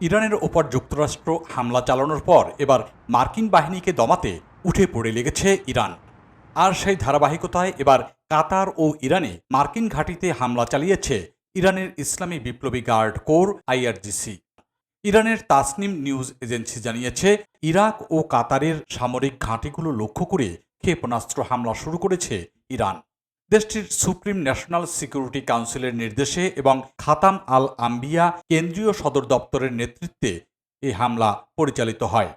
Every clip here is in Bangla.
ইরানের ওপর যুক্তরাষ্ট্র হামলা চালানোর পর এবার মার্কিন বাহিনীকে দমাতে উঠে পড়ে লেগেছে ইরান। আর সেই ধারাবাহিকতায় এবার কাতার ও ইরানে মার্কিন ঘাঁটিতে হামলা চালিয়েছে ইরানের ইসলামী বিপ্লবী গার্ড কোর আইআরজিসি। ইরানের তাসনিম নিউজ এজেন্সি জানিয়েছে, ইরাক ও কাতারের সামরিক ঘাঁটিগুলো লক্ষ্য করে ক্ষেপণাস্ত্র হামলা শুরু করেছে ইরান। দেশটির সুপ্রিম ন্যাশনাল সিকিউরিটি কাউন্সিলের নির্দেশে এবং খাতাম আল আম্বিয়া কেন্দ্রীয় সদর দপ্তরের নেতৃত্বে এই হামলা পরিচালিত হয়।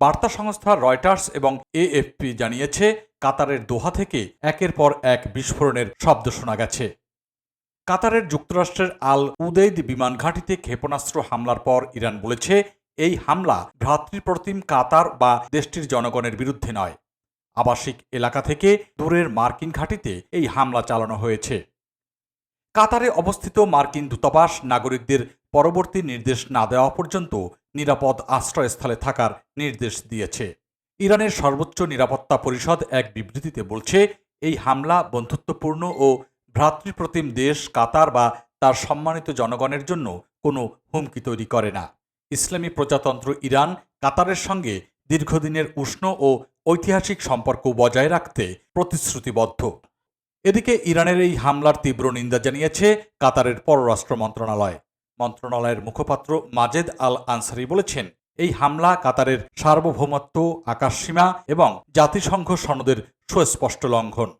বার্তা সংস্থা রয়টার্স এবং এএফপি জানিয়েছে, কাতারের দোহা থেকে একের পর এক বিস্ফোরণের শব্দ শোনা গেছে। কাতারের যুক্তরাষ্ট্রের আল উদেইদ বিমান ঘাঁটিতে ক্ষেপণাস্ত্র হামলার পর ইরান বলেছে, এই হামলা ভ্রাতৃপ্রতিম কাতার বা দেশটির জনগণের বিরুদ্ধে নয়। আবাসিক এলাকা থেকে দূরের মার্কিন ঘাঁটিতে এই হামলা চালানো হয়েছে। কাতারে অবস্থিত মার্কিন দূতাবাস নাগরিকদের পরবর্তী নির্দেশ না দেওয়া পর্যন্ত নিরাপদ আশ্রয়স্থলে থাকার নির্দেশ দিয়েছে। ইরানের সর্বোচ্চ নিরাপত্তা পরিষদ এক বিবৃতিতে বলছে, এই হামলা বন্ধুত্বপূর্ণ ও ভ্রাতৃপ্রতিম দেশ কাতার বা তার সম্মানিত জনগণের জন্য কোনো হুমকি তৈরি করে না। ইসলামী প্রজাতন্ত্র ইরান কাতারের সঙ্গে দীর্ঘদিনের উষ্ণ ও ঐতিহাসিক সম্পর্ক বজায় রাখতে প্রতিশ্রুতিবদ্ধ। এদিকে ইরানের এই হামলার তীব্র নিন্দা জানিয়েছে কাতারের পররাষ্ট্র মন্ত্রণালয়। মন্ত্রণালয়ের মুখপাত্র মাজেদ আল আনসারি বলেছেন, এই হামলা কাতারের সার্বভৌমত্ব, আকাশসীমা এবং জাতিসংঘ সনদের সুস্পষ্ট লঙ্ঘন।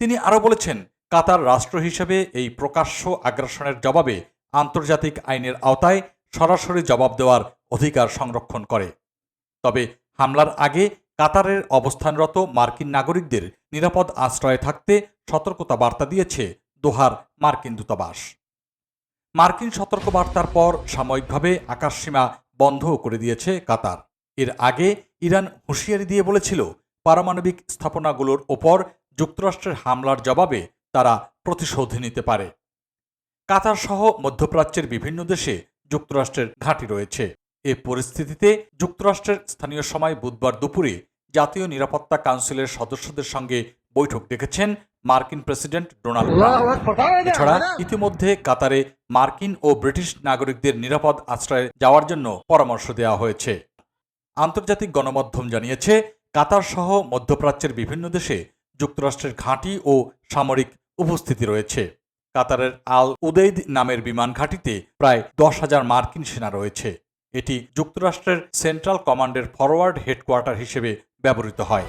তিনি আরও বলেছেন, কাতার রাষ্ট্র হিসেবে এই প্রকাশ্য আগ্রাসনের জবাবে আন্তর্জাতিক আইনের আওতায় সরাসরি জবাব দেওয়ার অধিকার সংরক্ষণ করে। তবে হামলার আগে কাতারের অবস্থানরত মার্কিন নাগরিকদের নিরাপদ আশ্রয়ে থাকতে সতর্কতা বার্তা দিয়েছে দোহার মার্কিন দূতাবাস। মার্কিন সতর্কবার্তার পর সাময়িকভাবে আকাশসীমা বন্ধও করে দিয়েছে কাতার। এর আগে ইরান হুঁশিয়ারি দিয়ে বলেছিল, পারমাণবিক স্থাপনাগুলোর ওপর যুক্তরাষ্ট্রের হামলার জবাবে তারা প্রতিশোধ নিতে পারে। কাতার সহ মধ্যপ্রাচ্যের বিভিন্ন দেশে যুক্তরাষ্ট্রের ঘাঁটি রয়েছে। এ পরিস্থিতিতে যুক্তরাষ্ট্রের স্থানীয় সময় বুধবার দুপুরে জাতীয় নিরাপত্তা কাউন্সিলের সদস্যদের সঙ্গে বৈঠক ডেকেছেন মার্কিন প্রেসিডেন্ট ডোনাল্ড ট্রাম্প। এছাড়া ইতিমধ্যে কাতারে মার্কিন ও ব্রিটিশ নাগরিকদের নিরাপদ আশ্রয়ে যাওয়ার জন্য পরামর্শ দেওয়া হয়েছে। আন্তর্জাতিক গণমাধ্যম জানিয়েছে কাতার সহ মধ্যপ্রাচ্যের বিভিন্ন দেশে যুক্তরাষ্ট্রের ঘাঁটি ও সামরিক উপস্থিতি রয়েছে। কাতারের আল উদেইদ নামের বিমান ঘাঁটিতে প্রায় দশ হাজার মার্কিন সেনা রয়েছে। এটি যুক্তরাষ্ট্রের সেন্ট্রাল কমান্ডের ফরওয়ার্ড হেডকোয়ার্টার হিসেবে ব্যবহৃত হয়।